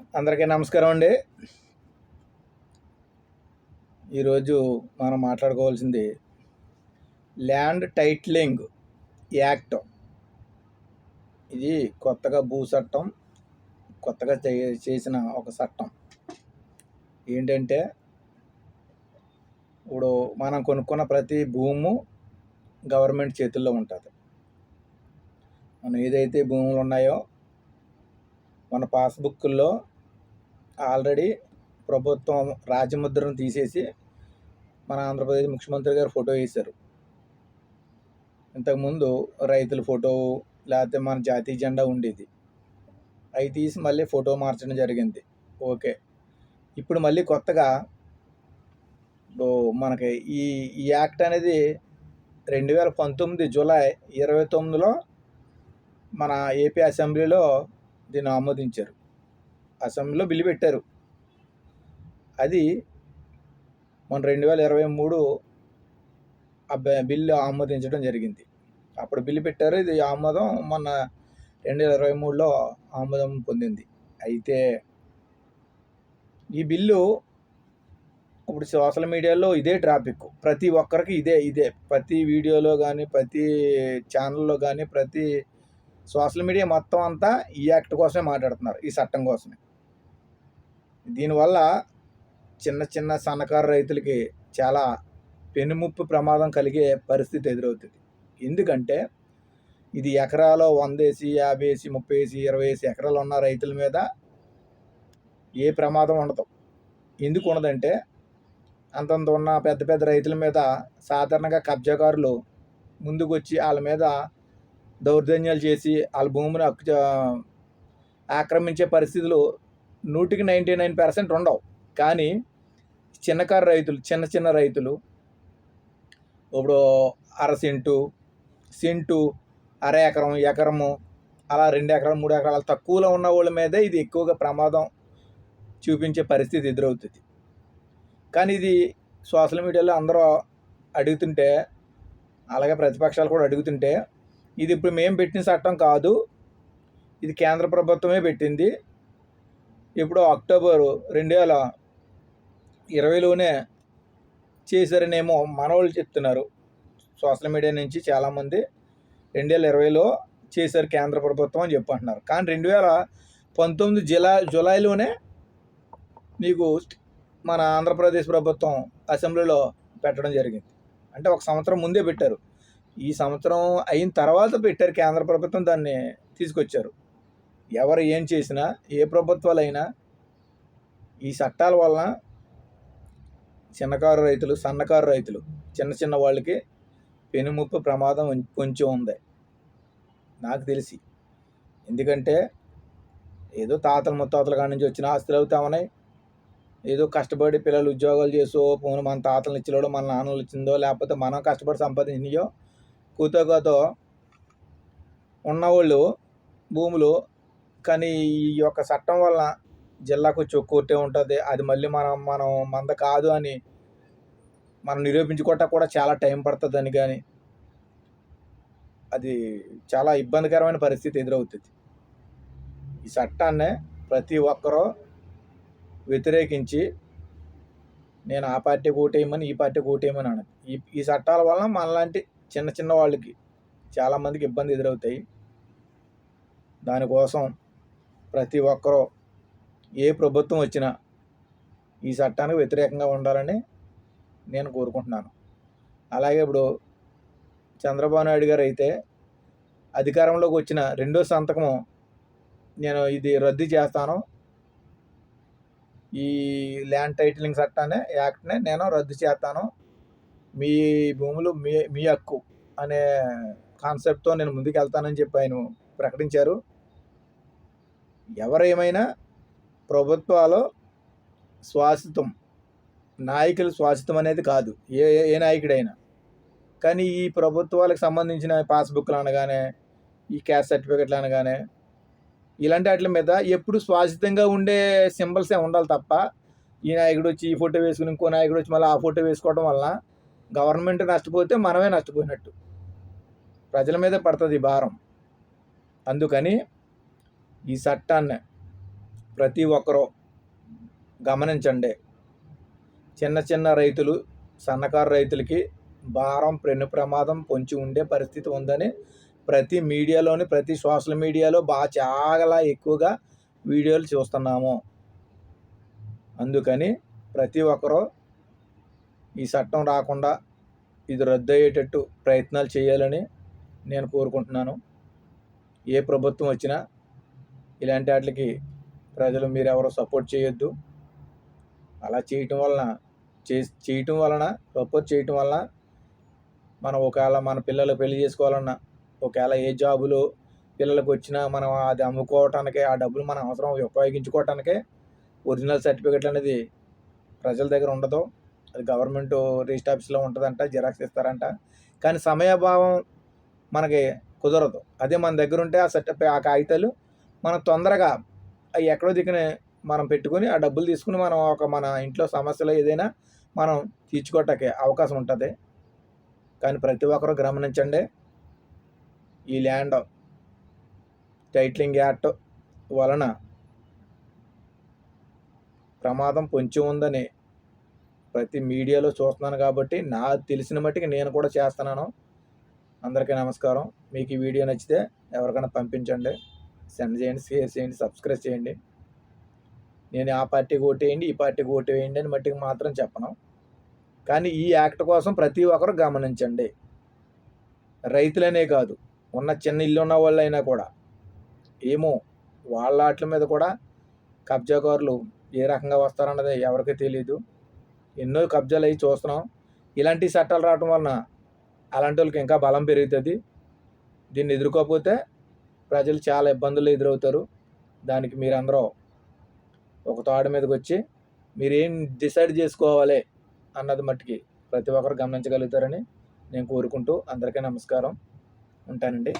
అందరికీ నమస్కారం అండి. ఈరోజు మనం మాట్లాడుకోవాల్సింది ల్యాండ్ టైట్లింగ్ యాక్ట్. ఇది కొత్తగా భూ చట్టం కొత్తగా చేసిన ఒక చట్టం. ఏంటంటే ఇప్పుడు మనం కొనుక్కున్న ప్రతి భూము గవర్నమెంట్ చేతుల్లో ఉంటుంది. మనం ఏదైతే భూములు ఉన్నాయో మన పాస్బుక్లో ఆల్రెడీ ప్రభుత్వం రాజముద్రను తీసేసి మన ఆంధ్రప్రదేశ్ ముఖ్యమంత్రి గారు ఫోటో వేశారు. ఇంతకుముందు రైతుల ఫోటో లేకపోతే మన జాతీయ జెండా ఉండేది. అవి తీసి మళ్ళీ ఫోటో మార్చడం జరిగింది. ఓకే. ఇప్పుడు మళ్ళీ కొత్తగా మనకి ఈ ఈ యాక్ట్ అనేది రెండు వేల పంతొమ్మిది జూలై ఇరవై తొమ్మిదిలో మన ఏపీ అసెంబ్లీలో దీన్ని ఆమోదించారు. అసెంబ్లీలో బిల్లు పెట్టారు. అది మన రెండు వేల ఇరవై మూడు ఆ బ- బిల్లు ఆమోదించడం జరిగింది. అప్పుడు బిల్లు పెట్టారు. ఇది ఆమోదం మొన్న రెండు వేల ఇరవై మూడులో ఆమోదం పొందింది. అయితే ఈ బిల్లు ఇప్పుడు సోషల్ మీడియాలో ఇదే ట్రాఫిక్. ప్రతి ఒక్కరికి ఇదే ఇదే. ప్రతి వీడియోలో కానీ ప్రతి ఛానల్లో కానీ ప్రతి సోషల్ మీడియా మొత్తం అంతా ఈ యాక్ట్ కోసమే మాట్లాడుతున్నారు. ఈ చట్టం కోసమే. దీనివల్ల చిన్న చిన్న సన్నకారు రైతులకి చాలా పెనుముప్పు ప్రమాదం కలిగే పరిస్థితి ఎదురవుతుంది. ఎందుకంటే ఇది ఎకరాలో వంద వేసి యాభై వేసి ముప్పై వేసి ఇరవై వేసి ఎకరాలు ఉన్న రైతుల మీద ఏ ప్రమాదం ఉండదు. ఎందుకు ఉండదంటే అంతంత ఉన్న పెద్ద పెద్ద రైతుల మీద సాధారణంగా కబ్జాకారులు ముందుకు వచ్చి వాళ్ళ మీద దౌర్జన్యాలు చేసి వాళ్ళ భూమిని ఆక్రమించే పరిస్థితులు నూటికి నైంటీ నైన్ పర్సెంట్ ఉండవు. కానీ చిన్నకారు రైతులు చిన్న చిన్న రైతులు ఇప్పుడు అర సెంటు సెంటు అర ఎకరం ఎకరము అలా రెండు ఎకరాలు మూడు ఎకరాలు తక్కువలో ఉన్న వాళ్ళ మీదే ఇది ఎక్కువగా ప్రమాదం చూపించే పరిస్థితి ఎదురవుతుంది. కానీ ఇది సోషల్ మీడియాలో అందరూ అడుగుతుంటే అలాగే ప్రతిపక్షాలు కూడా అడుగుతుంటే ఇది ఇప్పుడు మేము పెట్టిన చట్టం కాదు ఇది కేంద్ర ప్రభుత్వమే పెట్టింది ఇప్పుడు అక్టోబర్ రెండు వేల ఇరవైలోనే చేశారనేమో మనవాళ్ళు చెప్తున్నారు. సోషల్ మీడియా నుంచి చాలామంది రెండు వేల ఇరవైలో చేశారు కేంద్ర ప్రభుత్వం అని చెప్పంటున్నారు. కానీ రెండు వేల పంతొమ్మిది జులై జూలైలోనే నీకు మన ఆంధ్రప్రదేశ్ ప్రభుత్వం అసెంబ్లీలో పెట్టడం జరిగింది. అంటే ఒక సంవత్సరం ముందే పెట్టారు. ఈ సంవత్సరం అయిన తర్వాత పెట్టారు కేంద్ర ప్రభుత్వం దాన్ని తీసుకొచ్చారు. ఎవరు ఏం చేసినా ఏ ప్రభుత్వాలైనా ఈ చట్టాల వలన చిన్నకారు రైతులు సన్నకారు రైతులు చిన్న చిన్న వాళ్ళకి పెనుముప్పు ప్రమాదం ఉం- కొంచెం ఉంది. నాకు తెలిసి. ఎందుకంటే ఏదో తాతల ముత్తాతల కాడి నుంచి వచ్చిన ఆస్తులు అవుతామన్నాయి ఏదో కష్టపడి పిల్లలు ఉద్యోగాలు చేసో పోను మన తాతలు ఇచ్చిలోడో మన నాన్నలు ఇచ్చిందో లేకపోతే మనం కష్టపడి సంపాదించినయో కూతోగాతో ఉన్నవాళ్ళు భూములు కానీ ఈ యొక్క చట్టం వల్ల జిల్లాకు వచ్చి ఉంటుంది. అది మళ్ళీ మనం మనం మంద కాదు అని మనం నిరూపించుకోవటం కూడా చాలా టైం పడుతుందని కానీ అది చాలా ఇబ్బందికరమైన పరిస్థితి ఎదురవుతుంది. ఈ చట్టాన్ని ప్రతి ఒక్కరూ వ్యతిరేకించి నేను ఆ పార్టీ ఓటేయమని ఈ పార్టీ ఓటేయమని అన్నది ఈ ఈ చట్టాల వలన మనలాంటి చిన్న చిన్న వాళ్ళకి చాలామందికి ఇబ్బంది ఎదురవుతాయి. దానికోసం ప్రతి ఒక్కరూ ఏ ప్రభుత్వం వచ్చినా ఈ చట్టానికి వ్యతిరేకంగా ఉండాలని నేను కోరుకుంటున్నాను. అలాగే ఇప్పుడు చంద్రబాబు నాయుడు గారు అయితే అధికారంలోకి వచ్చిన రెండో సంతకము నేను ఇది రద్దు చేస్తాను. ఈ ల్యాండ్ టైటిలింగ్ చట్టాన్ని యాక్ట్ని నేను రద్దు చేస్తాను. మీ భూములు మీ మీ హక్కు అనే కాన్సెప్ట్తో నేను ముందుకు వెళ్తానని చెప్పి ఆయన ప్రకటించారు. ఎవరేమైనా ప్రభుత్వాలు శ్వాసితం నాయకులు శ్వాసితం అనేది కాదు. ఏ ఏ నాయకుడైనా. కానీ ఈ ప్రభుత్వాలకు సంబంధించిన పాస్బుక్లు అనగానే ఈ క్యాస్ట్ సర్టిఫికెట్లు అనగానే ఇలాంటి వాటి మీద ఎప్పుడు శ్వాసితంగా ఉండే సింబల్సే ఉండాలి తప్ప ఈ నాయకుడు వచ్చి ఈ ఫోటో వేసుకుని ఇంకో నాయకుడు వచ్చి మళ్ళీ ఆ ఫోటో వేసుకోవడం వలన గవర్నమెంట్ నష్టపోతే మనమే నష్టపోయినట్టు. ప్రజల మీదే పడుతుంది భారం. అందుకని ఈ చట్టాన్ని ప్రతి ఒక్కరూ గమనించండి. చిన్న చిన్న రైతులు సన్నకారు రైతులకి భారం పెను ప్రమాదం పొంచి ఉండే పరిస్థితి ఉందని ప్రతి మీడియాలోని ప్రతి సోషల్ మీడియాలో బాగా చాలా ఎక్కువగా వీడియోలు చూస్తున్నాము. అందుకని ప్రతి ఒక్కరూ ఈ చట్టం రాకుండా ఇది రద్దు అయ్యేటట్టు ప్రయత్నాలు చేయాలని నేను కోరుకుంటున్నాను. ఏ ప్రభుత్వం వచ్చినా ఇలాంటి వాటికి ప్రజలు మీరు ఎవరు సపోర్ట్ చేయొద్దు. అలా చేయటం వలన చే చేయటం వలన సపోర్ట్ చేయటం వలన మనం ఒకవేళ మన పిల్లలు పెళ్ళి చేసుకోవాలన్నా ఒకవేళ ఏ జాబులు పిల్లలకు వచ్చినా మనం అది అమ్ముకోవటానికి ఆ డబ్బులు మనం అవసరం ఉపయోగించుకోవటానికే ఒరిజినల్ సర్టిఫికెట్ అనేది ప్రజల దగ్గర ఉండదు. అది గవర్నమెంట్ రిజిస్టర్ ఆఫీస్లో ఉంటుందంట జిరాక్స్ ఇస్తారంట. కానీ సమయాభావం మనకి కుదరదు. అదే మన దగ్గర ఉంటే ఆ సర్టిఫికే ఆ కాగితాలు మనం తొందరగా అవి ఎక్కడో దిక్కున మనం పెట్టుకుని ఆ డబ్బులు తీసుకుని మనం ఒక మన ఇంట్లో సమస్యలు ఏదైనా మనం తీర్చుకోవటానికి అవకాశం ఉంటుంది. కానీ ప్రతి ఒక్కరూ గమనించండి ఈ ల్యాండ్ టైట్లింగ్ యాక్ట్ వలన ప్రమాదం పొంచి ఉందని ప్రతి మీడియాలో చూస్తున్నాను కాబట్టి నాకు తెలిసిన మట్టికి నేను కూడా చేస్తున్నాను. అందరికీ నమస్కారం. మీకు ఈ వీడియో నచ్చితే ఎవరికైనా పంపించండి. సెండ్ చేయండి షేర్ చేయండి సబ్స్క్రైబ్ చేయండి. నేను ఆ పార్టీకి ఓటేయండి ఈ పార్టీకి ఓటు వేయండి అని మట్టికి మాత్రం చెప్పను. కానీ ఈ యాక్ట్ కోసం ప్రతి ఒక్కరు గమనించండి. రైతులనే కాదు ఉన్న చిన్న ఇల్లు ఉన్న వాళ్ళైనా కూడా. ఏమో వాళ్ళ ఆటల మీద కూడా కబ్జాకారులు ఏ రకంగా వస్తారన్నది ఎవరికీ తెలియదు ఎన్నో కబ్జాలు అవి చూస్తున్నాం. ఇలాంటి చట్టాలు రావటం వలన అలాంటి వాళ్ళకి ఇంకా బలం పెరుగుతుంది. దీన్ని ఎదుర్కోకపోతే ప్రజలు చాలా ఇబ్బందులు ఎదురవుతారు. దానికి మీరందరూ ఒక తోడ మీదకి వచ్చి మీరేం డిసైడ్ చేసుకోవాలి అన్నది మట్టుకి ప్రతి ఒక్కరు గమనించగలుగుతారని నేను కోరుకుంటూ అందరికీ నమస్కారం. ఉంటానండి.